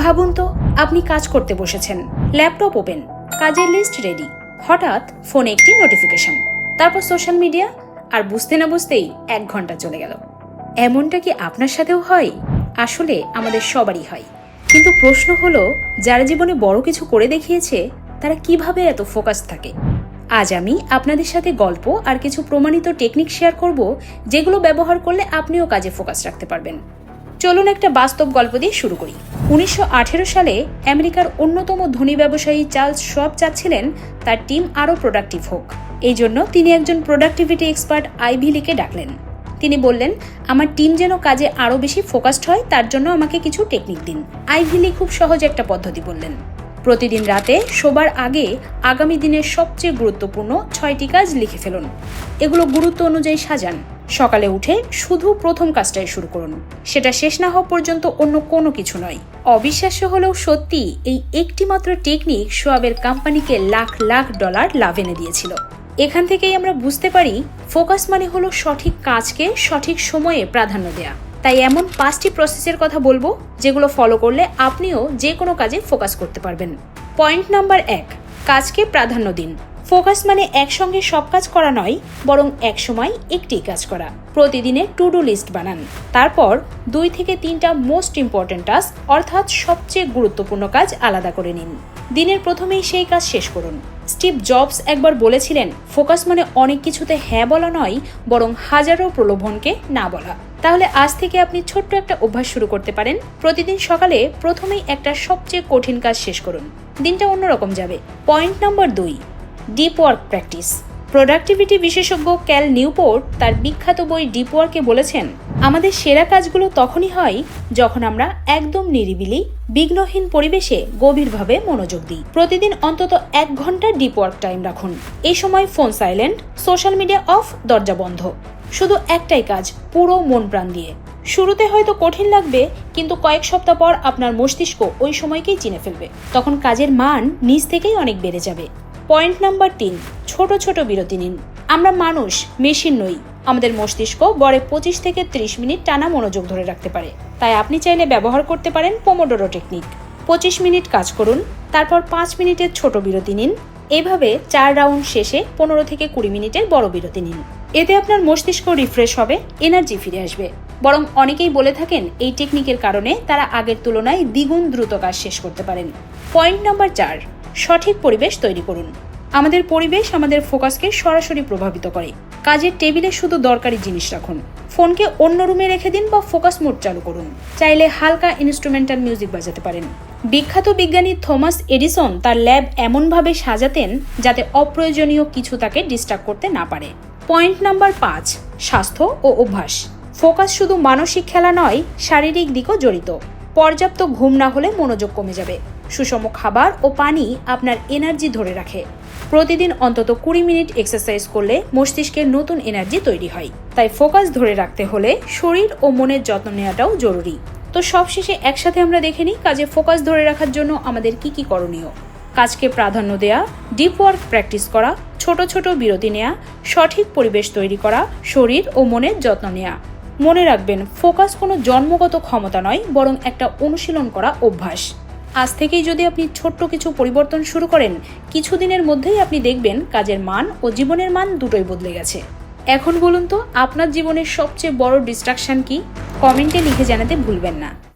ভাবুন তো, আপনি কাজ করতে বসেছেন, ল্যাপটপ ওপেন, কাজের লিস্ট রেডি, হঠাৎ ফোনে একটি নোটিফিকেশন, তারপর সোশ্যাল মিডিয়া, আর বুঝতে না বুঝতেই এক ঘণ্টা চলে গেল। এমনটা কি আপনার সাথেও হয়? আসলে আমাদের সবারই হয়। কিন্তু প্রশ্ন হলো, যারা জীবনে বড় কিছু করে দেখিয়েছে, তারা কীভাবে এত ফোকাস থাকে? আজ আমি আপনাদের সাথে গল্প আর কিছু প্রমাণিত টেকনিক শেয়ার করব, যেগুলো ব্যবহার করলে আপনিও কাজে ফোকাস রাখতে পারবেন। চলুন একটা বাস্তব গল্প দিয়ে শুরু করি। উনিশশো আঠেরো সালে আমেরিকার অন্যতম ধনী ব্যবসায়ী চার্লস সব চাচ্ছিলেন তার টিম আরও প্রোডাক্টিভ হোক। এই জন্য তিনি একজন প্রোডাক্টিভিটি এক্সপার্ট আইভি লিকে ডাকলেন। তিনি বললেন, আমার টিম যেন কাজে আরও বেশি ফোকাসড হয়, তার জন্য আমাকে কিছু টেকনিক দিন। আইভিলি খুব সহজ একটা পদ্ধতি বললেন। প্রতিদিন রাতে শোবার আগে আগামী দিনের সবচেয়ে গুরুত্বপূর্ণ ছয়টি কাজ লিখে ফেলুন। এগুলো গুরুত্ব অনুযায়ী সাজান। সকালে উঠে শুধু প্রথম কাজটাই শুরু করুন। সেটা শেষ না হওয়া পর্যন্ত অন্য কোনো কিছু নয়। অবিশ্বাস্য হলেও সত্যি এই একটিমাত্র টেকনিক সোয়াবের কোম্পানিকে লাখ লাখ ডলার লাভ এনে দিয়েছিল। এখান থেকেই আমরা বুঝতে পারি ফোকাস মানে হলো সঠিক কাজকে সঠিক সময়ে প্রাধান্য দেয়া। তাই এমন পাঁচটি প্রসেসের কথা বলব, যেগুলো ফলো করলে আপনিও যে কোনো কাজে ফোকাস করতে পারবেন। পয়েন্ট নাম্বার এক, কাজকে প্রাধান্য দিন। ফোকাস মানে একসঙ্গে সব কাজ করা নয়, বরং এক সময় একটি কাজ করা। প্রতিদিনের টু ডু লিস্ট বানান। তারপর দুই থেকে তিনটা মোস্ট ইম্পর্ট্যান্ট টাস্ক অর্থাৎ সবচেয়ে গুরুত্বপূর্ণ কাজ আলাদা করে নিন। দিনের প্রথমেই সেই কাজ শেষ করুন। স্টিভ জবস একবার বলেছিলেন, ফোকাস মানে অনেক কিছুতে হ্যাঁ বলা নয়, বরং হাজারো প্রলোভনকে না বলা। তাহলে আজ থেকে আপনি ছোট্ট একটা অভ্যাস শুরু করতে পারেন। প্রতিদিন সকালে প্রথমেই একটা সবচেয়ে কঠিন কাজ শেষ করুন। দিনটা অন্যরকম যাবে। পয়েন্ট নাম্বার দুই। ডিপ ওয়ার্ক প্র্যাকটিস প্রোডাক্টিভিটি বিশেষজ্ঞ ক্যাল নিউপোর্ট তার বিখ্যাত বই ডিপ ওয়ার্কে বলেছেন, আমাদের সেরা কাজগুলো তখনই হয় যখন আমরা একদম নিরিবিলি, বিঘ্নহীন পরিবেশে গভীরভাবে মনোযোগ দিই। প্রতিদিন অন্তত এক ঘণ্টা ডিপ ওয়ার্ক টাইম রাখুন। এই সময় phone silent social media off দরজা বন্ধ। শুধু একটাই কাজ, পুরো মন প্রাণ দিয়ে। শুরুতে হয়তো কঠিন লাগবে, কিন্তু কয়েক সপ্তাহ পর আপনার মস্তিষ্ক ওই সময়কেই চিনে ফেলবে। তখন কাজের মান নিজ থেকেই অনেক বেড়ে যাবে। পয়েন্ট নাম্বার তিন, ছোট ছোট বিরতি নিন। আমরা মানুষ, মেশিন নই। আমাদের মস্তিষ্ক গড়ে পঁচিশ থেকে ত্রিশ মিনিট টানা মনোযোগ ধরে রাখতে পারে। তাই আপনি চাইলে ব্যবহার করতে পারেন পোমোডোরো টেকনিক পঁচিশ মিনিট কাজ করুন, তারপর পাঁচ মিনিটের ছোট বিরতি নিন। এভাবে চার রাউন্ড শেষে পনেরো থেকে কুড়ি মিনিটের বড় বিরতি নিন। এতে আপনার মস্তিষ্ক রিফ্রেশ হবে এনার্জি ফিরে আসবে। বরং অনেকেই বলে থাকেন, এই টেকনিকের কারণে তারা আগের তুলনায় দ্বিগুণ দ্রুত কাজ শেষ করতে পারেন। পয়েন্ট নাম্বার চার সঠিক পরিবেশ তৈরি করুন। আমাদের পরিবেশ আমাদের ফোকাসকে সরাসরি প্রভাবিত করে। কাজের টেবিলে শুধু দরকারি জিনিস রাখুন। ফোনকে অন্য রুমে রেখে দিন বা ফোকাস মোড চালু করুন। চাইলে হালকা ইনস্ট্রুমেন্টাল মিউজিক বাজাতে পারেন। বিখ্যাত বিজ্ঞানী থমাস এডিসন তার ল্যাব এমনভাবে সাজাতেন যাতে অপ্রয়োজনীয় কিছু তাকে ডিস্টার্ব করতে না পারে। পয়েন্ট নাম্বার পাঁচ, স্বাস্থ্য ও অভ্যাস। ফোকাস শুধু মানসিক খেলা নয়, শারীরিক দিকও জড়িত। পর্যাপ্ত ঘুম না হলে মনোযোগ কমে যাবে। সুষম খাবার ও পানি আপনার এনার্জি ধরে রাখে। প্রতিদিন অন্তত কুড়ি মিনিট এক্সারসাইজ করলে মস্তিষ্কের নতুন এনার্জি তৈরি হয়। তাই ফোকাস ধরে রাখতে হলে শরীর ও মনের যত্ন নেওয়াটাও জরুরি। তো সবশেষে একসাথে আমরা দেখে নিই কাজে ফোকাস ধরে রাখার জন্য আমাদের কি কি করণীয়। কাজকে প্রাধান্য দেয়া ডিপ ওয়ার্ক প্র্যাকটিস করা, ছোট ছোট বিরতি নেওয়া সঠিক পরিবেশ তৈরি করা, শরীর ও মনের যত্ন নেওয়া মনে রাখবেন, ফোকাস কোনো জন্মগত ক্ষমতা নয়, বরং একটা অনুশীলন করা অভ্যাস। আজ থেকেই যদি আপনি ছোট্ট কিছু পরিবর্তন শুরু করেন, কিছুদিনের মধ্যেই আপনি দেখবেন কাজের মান ও জীবনের মান দুটোই বদলে গেছে। এখন বলুন তো, আপনার জীবনের সবচেয়ে বড় ডিস্ট্রাকশান কি? কমেন্টে লিখে জানাতে ভুলবেন না।